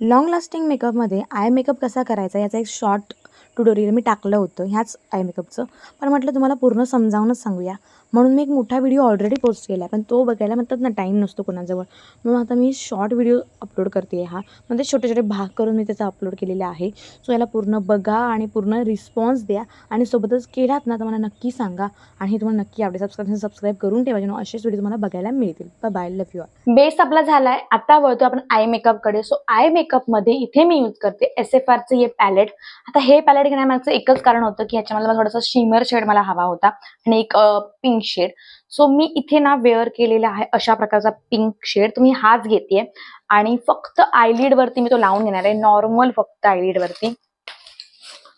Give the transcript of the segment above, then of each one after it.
Long lasting मेकअपमध्ये eye makeup कसा करायचा याचा एक शॉर्ट ट्युटोरियल मी टाकलं होतं ह्याच आय मेकअपचं पण म्हटलं तुम्हाला पूर्ण समजावूनच सांगूया. म्हणून मी एक मोठा व्हिडिओ ऑलरेडी पोस्ट केला आहे पण तो बघायला म्हणतात ना टाईम नसतो कोणाजवळ. म्हणून आता मी शॉर्ट व्हिडिओ अपलोड करते आहे हा. म्हणजे छोटे छोटे भाग करून मी त्याचा अपलोड केलेला आहे. सो याला पूर्ण बघा आणि पूर्ण रिस्पॉन्स द्या. आणि सोबतच केलात ना तर मला नक्की सांगा. आणि हे तुम्हाला नक्की आवडेल. सबस्क्राईब सबस्क्राईब करून ठेवा जेणेकरून असेच व्हिडिओ तुम्हाला बघायला मिळतील. बाय लव्ह यू बेस आपला झाला आहे आता वळतो आपण आय मेकअपकडे सो आय मेकअपमध्ये इथे मी यूज करते एस एफ आरचं हे पॅलेट आता हे पॅलेट घेण्यामागचं एकच कारण होतं की ह्याच्यामध्ये मला थोडासा शिमर शेड मला हवा होता. आणि एक पिंक शेड सो मी इथे ना वेअर केलेला आहे अशा प्रकारचा पिंक शेड तुम्ही हाच घेते आणि फक्त आयलिड वरती मी तो लावून घेणार आहे. नॉर्मल फक्त आयलिड वरती.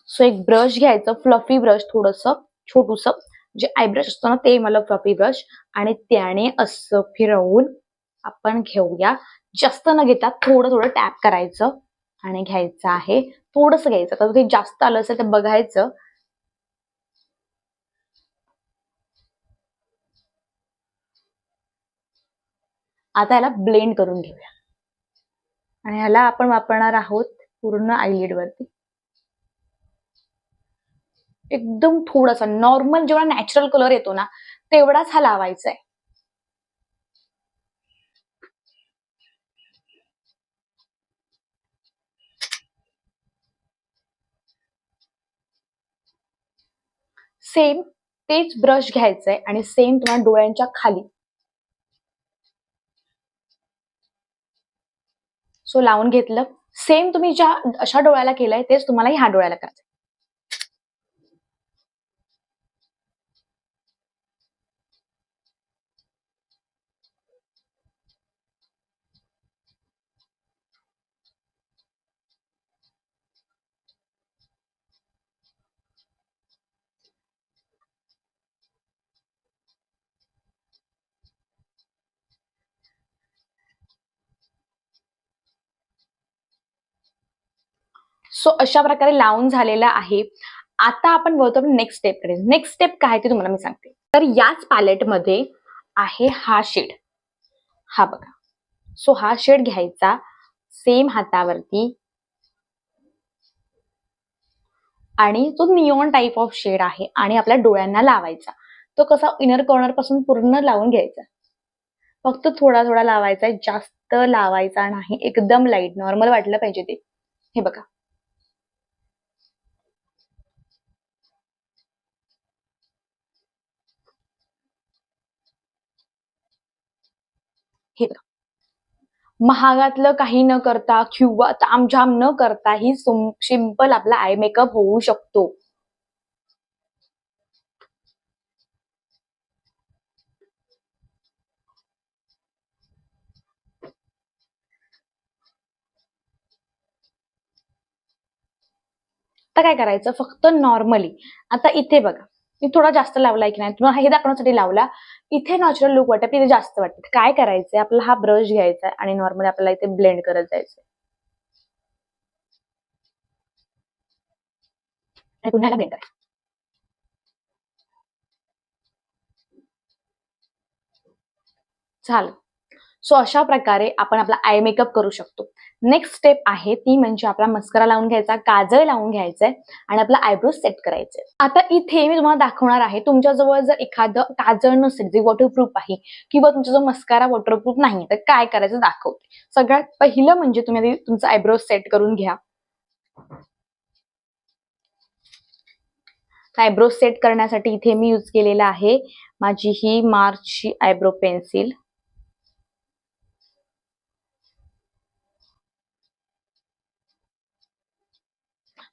सो एक ब्रश घ्यायचं. फ्लफी ब्रश थोडस छोटूस. जे आयब्रश असतो ना ते मला फ्लफी ब्रश आणि त्याने असं फिरवून आपण घेऊया. जास्त न घेता थोडं थोडं टॅप करायचं. आणि घ्यायचं आहे. थोडस घ्यायचं. तर ते जास्त आलं असेल तर बघायचं. आता याला ब्लेंड करून घेऊया. आणि ह्याला आपण वापरणार आहोत पूर्ण आयलिड वरती. एकदम थोडासा नॉर्मल जेवढा नॅचरल कलर येतो ना तेवढाच हा लावायचा आहे सेम तेच ब्रश घ्यायचंय आणि सेम तुम्हाला डोळ्यांच्या खाली सो लावून घेतलं. सेम तुम्ही ज्या अशा डोळ्याला केलंय तेच तुम्हाला ह्या डोळ्याला करायचं सो अशा प्रकारे लावून झालेला आहे. आता आपण बोलतो नेक्स्ट स्टेपकडे नेक्स्ट स्टेप काय ते तुम्हाला मी सांगते. तर याच पॅलेटमध्ये आहे हा शेड हा बघा. सो हा शेड घ्यायचा. सेम हातावरती. आणि तो नियॉन टाईप ऑफ शेड आहे आणि आपल्या डोळ्यांना लावायचा. तो कसा इनर कॉर्नरपासून पूर्ण लावून घ्यायचा. फक्त थोडा थोडा लावायचा जास्त लावायचा नाही. एकदम लाइट नॉर्मल वाटलं पाहिजे ते. हे बघा हे बघा महागातलं काही न करता किंवा तामझाम न करता ही सिंपल आपला आय मेकअप होऊ शकतो. आता काय करायचं? फक्त नॉर्मली आता इथे बघा. मी थोडा जास्त लावलाय की नाही? तुम्हाला हे दाखवण्यासाठी लावला. इथे नॅचरल लुक वाटत तिथे जास्त वाटत. काय करायचंय? आपला हा ब्रश घ्यायचा आहे आणि नॉर्मली आपल्याला इथे ब्लेंड करत जायचंय. आणि पुन्हा ब्लेंड करायचं झालं सो अशा प्रकारे आपण आपला आय मेकअप करू शकतो. नेक्स्ट स्टेप आहे ती म्हणजे आपला मस्करा लावून घ्यायचा काजळ लावून घ्यायचंय आणि आपला आयब्रो सेट करायचंय. आता इथे मी तुम्हाला दाखवणार आहे तुमच्याजवळ जर एखादं काजळ नसेल जे वॉटरप्रूफ आहे किंवा तुमचा जो मस्कारा वॉटरप्रूफ नाही तर काय करायचं दाखवते. सगळ्यात पहिलं म्हणजे तुम्ही आधी तुमचा आयब्रो सेट करून घ्या. आयब्रो सेट करण्यासाठी इथे मी यूज केलेला आहे माझी ही मार्चची आयब्रो पेन्सिल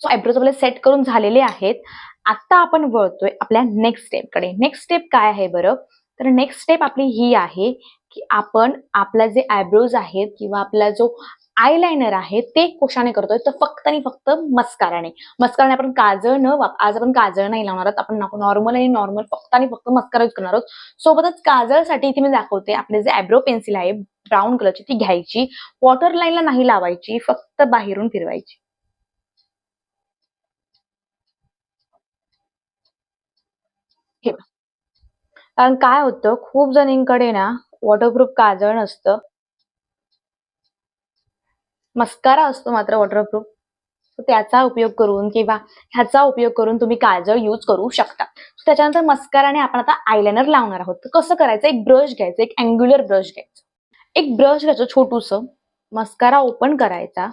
सो आयब्रोज आपले सेट करून झालेले आहेत. आता आपण वळतोय आपल्या नेक्स्ट स्टेपकडे नेक्स्ट स्टेप काय आहे बरं? तर नेक्स्ट स्टेप आपली ही आहे की आपण आपला जे आयब्रोज आहेत किंवा आपला जो आयलायनर आहे ते कोशाने करतोय. तर फक्त आणि फक्त मस्काराने मस्काराने आपण काजळ न वाप आज आपण काजळ नाही लावणार आहोत. आपण नॉर्मल आणि नॉर्मल फक्त आणि फक्त मस्कारा यूज करणार आहोत. सोबतच काजळसाठी इथे मी दाखवते आपले जे आयब्रो पेन्सिल आहे ब्राऊन कलरची ती घ्यायची. वॉटर लाईनला नाही लावायची फक्त बाहेरून फिरवायची हे बघा. कारण काय होतं खूप जणींकडे ना वॉटरप्रूफ काजळ नसतं. मस्कारा असतो मात्र वॉटरप्रूफ त्याचा उपयोग करून किंवा ह्याचा उपयोग करून तुम्ही काजळ यूज करू शकता. त्याच्यानंतर मस्काराने आपण आता आयलायनर लावणार आहोत. कसं करायचं? एक ब्रश घ्यायचं एक अँग्युलर ब्रश घ्यायचं. एक ब्रश घ्यायचं छोटूस. मस्कारा ओपन करायचा.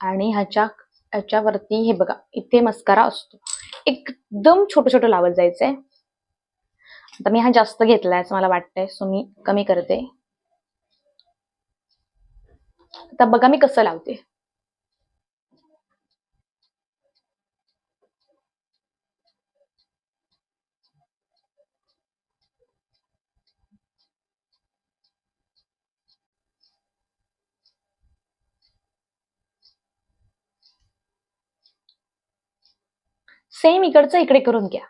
आणि ह्याच्या ह्याच्यावरती हे बघा इथे मस्कारा असतो. एकदम छोटं छोटं लावत जायचंय. आता मी हा जास्त घेतलाय असं मला वाटतंय सो मी कमी करते. आता बघा मी कसं लावते. सेम इकडचं इकडे करून घ्या.